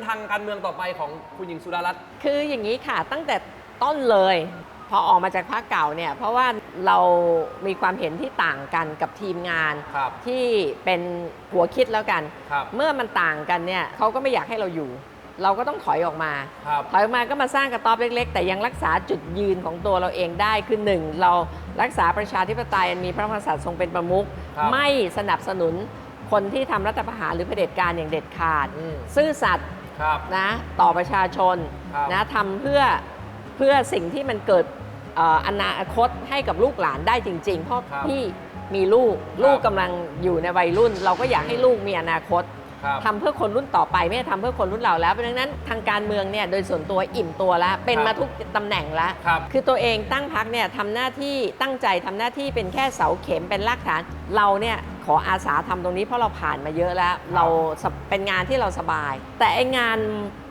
นทางการเมืองต่อไปของคุณหญิงสุดารัตน์ คืออย่างนี้ค่ะตั้งแต่ต้นเลย พอออกมาจากพรรคเก่าเนี่ย เพราะว่าเรามีความเห็นที่ต่างกันกับทีมงาน ครับที่เป็นหัวคิดแล้วกัน ครับเมื่อมันต่างกันเนี่ยเขาก็ไม่อยากให้เราอยู่ เราก็ต้องถอยออกมา ครับถอยออกมาก็มาสร้างกระต๊อบเล็ก ๆ แต่ยังรักษาจุดยืนของตัวเราเองได้คือหนึ่งเรารักษาประชาธิปไตยอันมีพระมหากษัตริย์ทรงเป็นประมุขครับ ไม่สนับสนุนคนที่ทำรัฐประหารหรือเผด็จการอย่างเด็ดขาด อืม ซื่อสัตย์ ครับ นะต่อประชาชนครับนะทำเพื่อเพื่อสิ่งที่มันเกิดเอ่ออนาคตให้กับลูกหลานได้จริง ๆ เพราะครับพี่มีลูกครับลูกกำลังอยู่ในวัยรุ่น เราก็อยากให้ลูกมีอนาคตครับ ทำเพื่อคนรุ่นต่อไปไม่ได้ทำเพื่อคนรุ่นเราแล้วเพราะฉะนั้นทางการเมืองเนี่ยโดยส่วนตัวอิ่มตัวแล้วเป็นครับมาทุกตำแหน่งแล้วครับคือตัวเองตั้งพักเนี่ยทำหน้าที่ตั้งใจทำหน้าที่เป็นแค่เสาเข็มเป็นรากฐานเราเนี่ยขออาสาทำตรงนี้เพราะเราผ่านมาเยอะแล้ว เราสบเป็นงานที่เราสบาย แต่ไองาน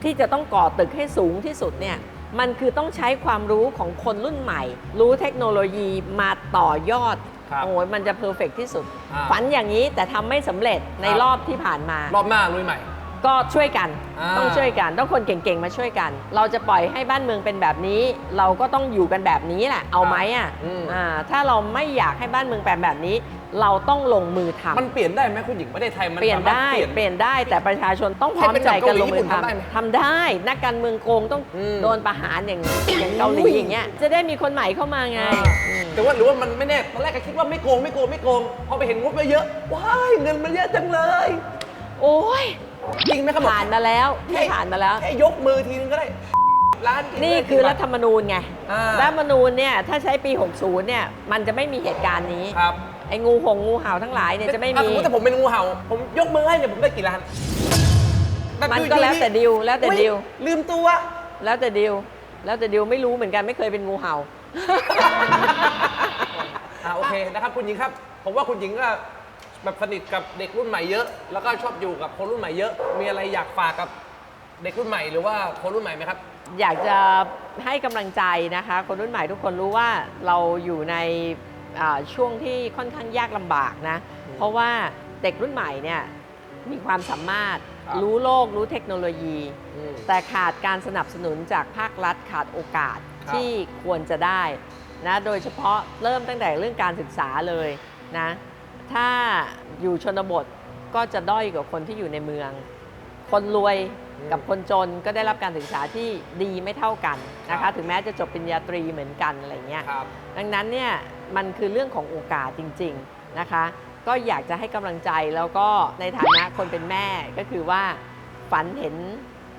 ที่จะต้องก่อตึกให้สูงที่สุดเนี่ยมันคือต้องใช้ความรู้ของคนรุ่นใหม่ รู้เทคโนโลยีมาต่อยอด ครับโอ้ยมันจะเพอร์เฟกที่สุด อ่า ฝันอย่างนี้แต่ทำไม่สำเร็จในครับรอบที่ผ่านมารอบหน้าลุยใหม่ ก็ช่วยกันอ่า ต้องช่วยกันต้องคนเก่งๆมาช่วยกัน เราจะปล่อยให้บ้านเมืองเป็นแบบนี้ เราก็ต้องอยู่กันแบบนี้แหละเอาไหมอะอืม อ่าถ้าเราไม่อยากให้บ้านเมืองเป็นแบบนี้ เราต้องลงมือทำมันเปลี่ยนได้ไหมคุณหญิงประเทศไทยมันเปลี่ยนสามารถได้เปลี่ยน เปลี่ยนได้แต่ประชาชนต้องพร้อมให้เป็นใจแบบกันเกาหลีลงมือญี่ปุ่นทำได้ไหมทำทำได้ นักการเมืองโกงต้องอืมโดนประหารอย่างอย่างเกาหลีอย่างเงี้ยจะได้มีคนใหม่เข้ามาไงอืม แต่ว่าหรือว่ามันไม่แน่ตอนแรกก็คิดว่าไม่โกงไม่โกงไม่โกงพอไปเห็นงบเยอะๆว้ายเงินมันเยอะจังเลยโอ้ยจริ งไหมครับผ่านมาแล้วที่ผ่านมาแล้ว แค่ยกมือทีนึงก็ได้ล้านกินี่ได้คือกี่บารัทฐธรรมนูญไงอ่ารัฐธรรมนูญเนี่ยถ้าใช้ปี 60 เนี่ยมันจะไม่มีเหตุการณ์นี้ ครับ ไอ้งูหงงูเห่าทั้งหลายเนี่ยจะไม่ถ้ามีสมมติถ้าผมเป็นงูเห่า ผมยกมือให้เนี่ยผมได้กี่ล้านบบมันอยู่ก็ๆแล้วแต่ดิวแล้วแต่อุ๊ยดิว ลืมตัว แล้วแต่ดิว แล้วแต่ดิวไม่รู้เหมือนกันไม่เคยเป็นงูเห่าอ่าโอเคนะครับคุณหญิงครับ ผมว่าคุณหญิงก็ แบบสนิทกับเด็กรุ่นใหม่เยอะ แล้วก็ชอบอยู่กับคนรุ่นใหม่เยอะ มีอะไรอยากฝากกับเด็กรุ่นใหม่หรือว่าคนรุ่นใหม่ไหมครับ อยากจะให้กำลังใจนะคะ คนรุ่นใหม่ทุกคนรู้ว่าเราอยู่ในอ่าช่วงที่ค่อนข้างยากลำบากนะ อืมเพราะว่าเด็กรุ่นใหม่เนี่ยมีความสามารถครับ รู้โลกรู้เทคโนโลยี อืม แต่ขาดการสนับสนุนจากภาครัฐขาดโอกาสครับที่ควรจะได้นะโดยเฉพาะเริ่มตั้งแต่เรื่องการศึกษาเลยนะ ถ้าอยู่ชนบทก็จะด้อยกว่าคนที่อยู่ในเมือง คนรวยกับคนจนก็ได้รับการศึกษาที่ดีไม่เท่ากันนะครัคะ บ ถึงแม้จะจบปริญญาตรีเหมือนกันอะไรเงี้ย ครับ ดังนั้นเนี่ยมันคือเรื่องของโอกาสจริง ๆนะคะ ก็อยากจะให้กำลังใจแล้วก็ในฐานะคนเป็นแม่ก็คือว่าฝันเห็น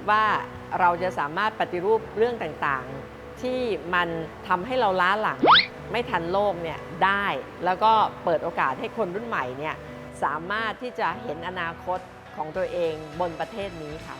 ว่าเราจะสามารถปฏิรูปเรื่องต่างๆ ที่มันทำให้เราล้าหลัง ไม่ทันโลกเนี่ยได้ แล้วก็เปิดโอกาสให้คนรุ่นใหม่เนี่ยสามารถที่จะเห็นอนาคตของตัวเองบนประเทศนี้ค่ะ